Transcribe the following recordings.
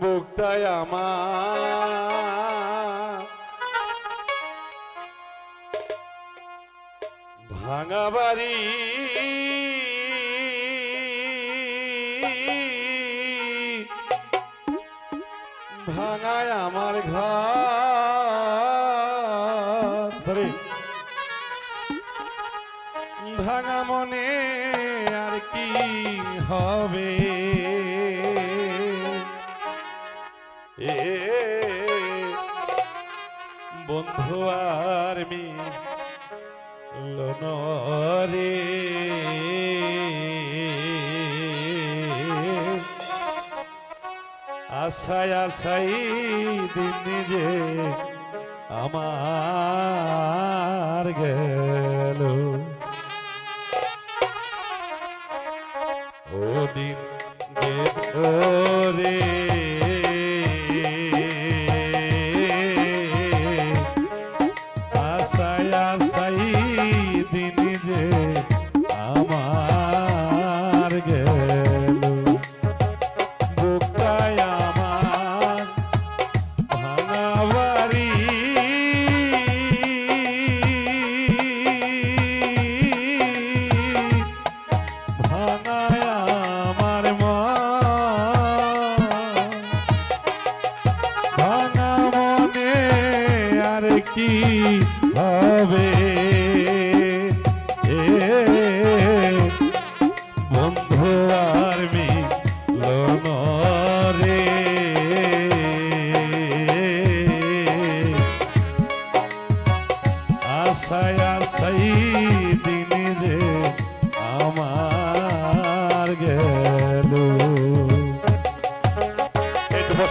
বুকটায় আমার। ভাঙা বাড়ি। ভাঙায় আমার ঘর। সরি ভাঙা মনে আর কি হবে? এ বন্ধু আর মিলন রে আশায় আশাই দিন যে আমার গেল। ও দিন যে রে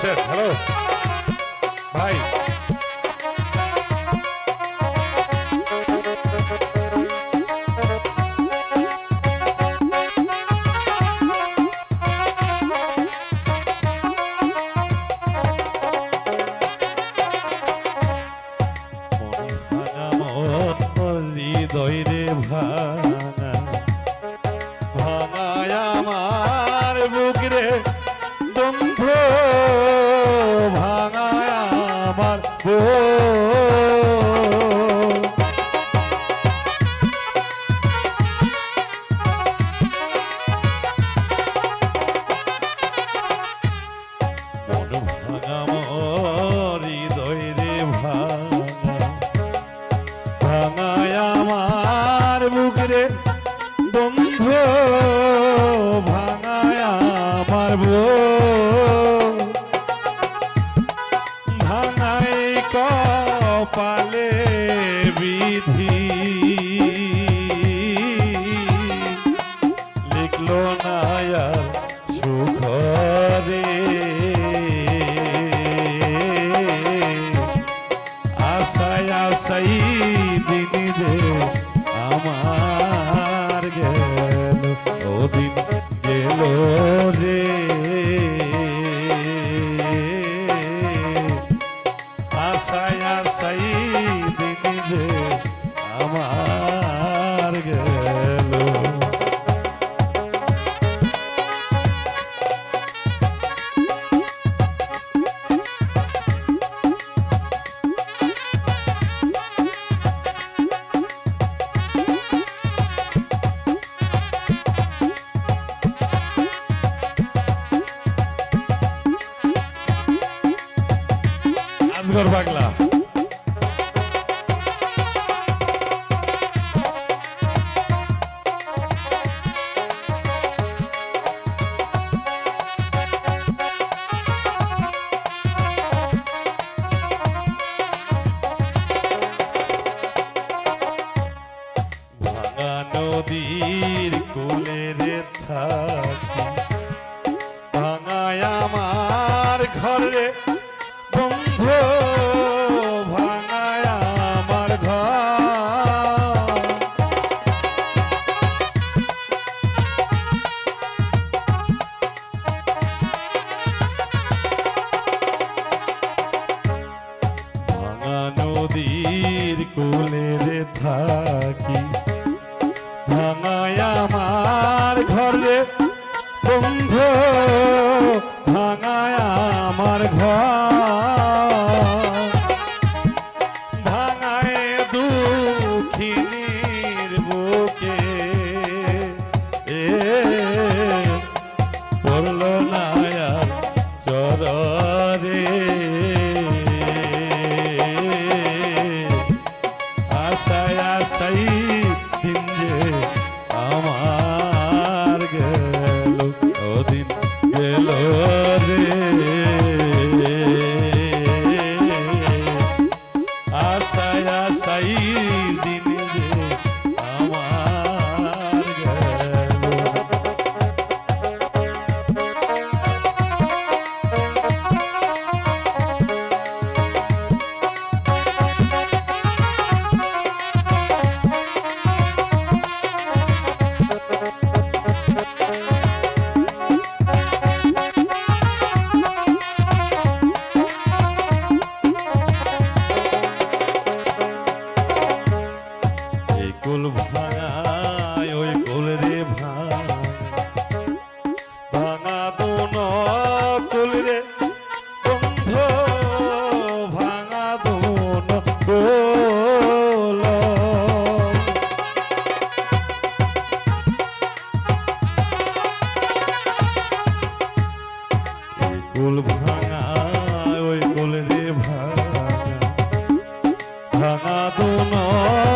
হ্যালো? ভাই। মন ভাঙা মরি সুন্দর বাংলা। নদী কুল ভাঙা ওই কুল রে ভাঙা ভাঙা তো নয়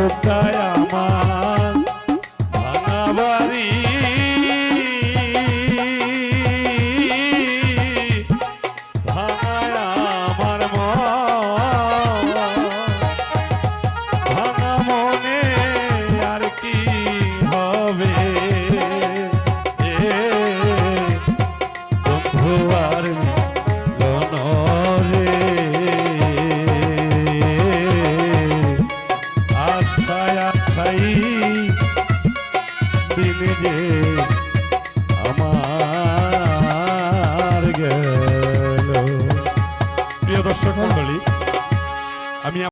কোথায় যে